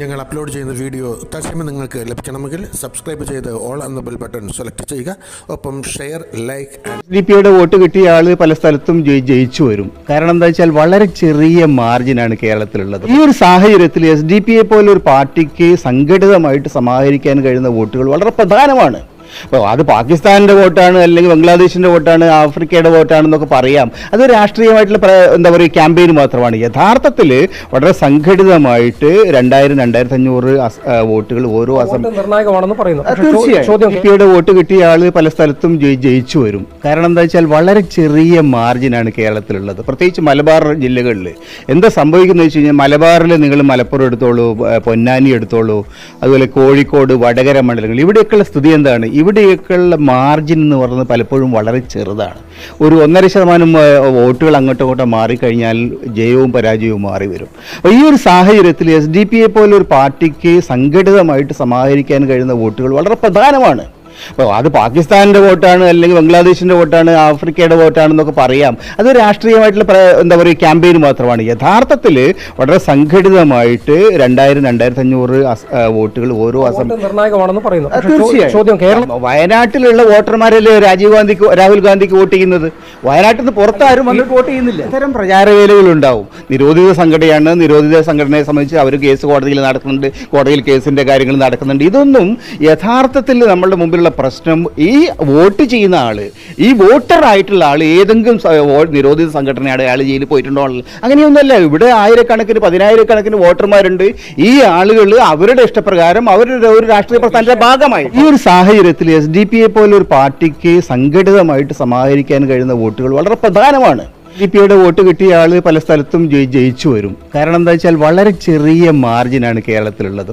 ഞങ്ങൾ അപ്ലോഡ് ചെയ്യുന്ന വീഡിയോ തത്സമയം നിങ്ങൾക്ക് ലഭിക്കണമെങ്കിൽ സബ്സ്ക്രൈബ് ചെയ്ത് ഓൾ എന്ന ബെൽ ബട്ടൺ സെലക്ട് ചെയ്യുക. ഒപ്പം ഷെയർ ലൈക്ക് എസ് ഡി പിയുടെ വോട്ട് കിട്ടിയ ആൾ പല സ്ഥലത്തും ജയിച്ചു വരും. കാരണം എന്താ വെച്ചാൽ വളരെ ചെറിയ മാർജിനാണ് കേരളത്തിലുള്ളത്. ഈ ഒരു സാഹചര്യത്തിൽ എസ് ഡി പിയെ പോലെ ഒരു പാർട്ടിക്ക് സംഘടിതമായിട്ട് സമാഹരിക്കാൻ കഴിയുന്ന വോട്ടുകൾ വളരെ പ്രധാനമാണ്. അപ്പോൾ അത് പാകിസ്ഥാനിന്റെ വോട്ടാണ് അല്ലെങ്കിൽ ബംഗ്ലാദേശിന്റെ വോട്ടാണ് ആഫ്രിക്കയുടെ വോട്ടാണെന്നൊക്കെ പറയാം. അത് രാഷ്ട്രീയമായിട്ടുള്ള എന്താ പറയുക ക്യാമ്പയിൻ മാത്രമാണ്. യഥാർത്ഥത്തിൽ വളരെ സംഘടിതമായിട്ട് രണ്ടായിരം രണ്ടായിരത്തി അഞ്ഞൂറ് വോട്ടുകൾ ഓരോ അസം നിർണായകമാണെന്ന് പറയുന്നു. തീർച്ചയായും. വോട്ട് കിട്ടിയ ആൾ പല സ്ഥലത്തും ജയിച്ചു വരും. കാരണം എന്താ വെച്ചാൽ വളരെ ചെറിയ മാർജിനാണ് കേരളത്തിലുള്ളത്. പ്രത്യേകിച്ച് മലബാർ ജില്ലകളിൽ. എന്താ സംഭവിക്കുന്നത് വെച്ച് കഴിഞ്ഞാൽ മലബാറിൽ നിങ്ങൾ മലപ്പുറം എടുത്തോളൂ പൊന്നാനി എടുത്തോളൂ അതുപോലെ കോഴിക്കോട് വടകര മണ്ഡലങ്ങൾ. ഇവിടെയൊക്കെയുള്ള സ്ഥിതി എന്താണ്? ഇവിടെയൊക്കെയുള്ള മാർജിൻ എന്ന് പറയുന്നത് പലപ്പോഴും വളരെ ചെറുതാണ്. ഒരു ഒന്നര ശതമാനം വോട്ടുകൾ അങ്ങോട്ടും ഇങ്ങോട്ടും മാറിക്കഴിഞ്ഞാൽ ജയവും പരാജയവും മാറി വരും അപ്പോൾ ഈ ഒരു സാഹചര്യത്തിൽ എസ് ഡി പി പോലെ ഒരു പാർട്ടിക്ക് സംഘടിതമായിട്ട് സമാഹരിക്കാൻ കഴിയുന്ന വോട്ടുകൾ വളരെ പ്രധാനമാണ്. അപ്പോൾ അത് പാകിസ്ഥാനിന്റെ വോട്ടാണ് അല്ലെങ്കിൽ ബംഗ്ലാദേശിന്റെ വോട്ടാണ് ആഫ്രിക്കയുടെ വോട്ടാണെന്നൊക്കെ പറയാം. അത് രാഷ്ട്രീയമായിട്ടുള്ള എന്താ പറയുക ക്യാമ്പയിൻ മാത്രമാണ്. യഥാർത്ഥത്തിൽ വളരെ സംഘടിതമായിട്ട് രണ്ടായിരം രണ്ടായിരത്തി അഞ്ഞൂറ് വോട്ടുകൾ ഓരോ അസം വോട്ട് നിർണായകമാണെന്ന് പറയുന്നു. തീർച്ചയായും. വയനാട്ടിലുള്ള വോട്ടർമാരല്ലേ രാജീവ് ഗാന്ധിക്ക് രാഹുൽ ഗാന്ധിക്ക് വോട്ട് ചെയ്യുന്നത്? വയനാട്ടിൽ നിന്ന് പുറത്താരും വന്നിട്ട് വോട്ട് ചെയ്യുന്നില്ല. ഇത്തരം പ്രചാരവേലകൾ ഉണ്ടാവും നിരോധിത സംഘടനയാണ് നിരോധിത സംഘടനയെ സംബന്ധിച്ച് അവർ കേസ് കോടതിയിൽ നടക്കുന്നുണ്ട് കോടതിയിൽ കേസിന്റെ കാര്യങ്ങൾ നടക്കുന്നുണ്ട്. ഇതൊന്നും യഥാർത്ഥത്തിൽ നമ്മളുടെ മുമ്പിലുള്ള പ്രശ്നം ഈ വോട്ട് ചെയ്യുന്ന ആൾ ഈ വോട്ടറായിട്ടുള്ള ആൾ ഏതെങ്കിലും നിരോധിത സംഘടനയുടെ അയാൾ ജയിലിൽ പോയിട്ടുണ്ടോ അങ്ങനെയൊന്നുമല്ല ഇവിടെ ആയിരക്കണക്കിന് പതിനായിരക്കണക്കിന് വോട്ടർമാരുണ്ട്. ഈ ആളുകൾ അവരുടെ ഇഷ്ടപ്രകാരം അവരുടെ ഒരു രാഷ്ട്രീയ പ്രസ്ഥാനത്തിന്റെ ഭാഗമായി ഈ ഒരു സാഹചര്യത്തിൽ എസ് ഡി പിയെ പോലെ ഒരു പാർട്ടിക്ക് സംഘടിതമായിട്ട് സമാഹരിക്കാൻ കഴിയുന്ന വോട്ടുകൾ വളരെ പ്രധാനമാണ്. ഡി പിയുടെ വോട്ട് കിട്ടിയ ആൾ പല സ്ഥലത്തും ജയിച്ചു വരും. കാരണം എന്താ വെച്ചാൽ വളരെ ചെറിയ മാർജിനാണ് കേരളത്തിലുള്ളത്.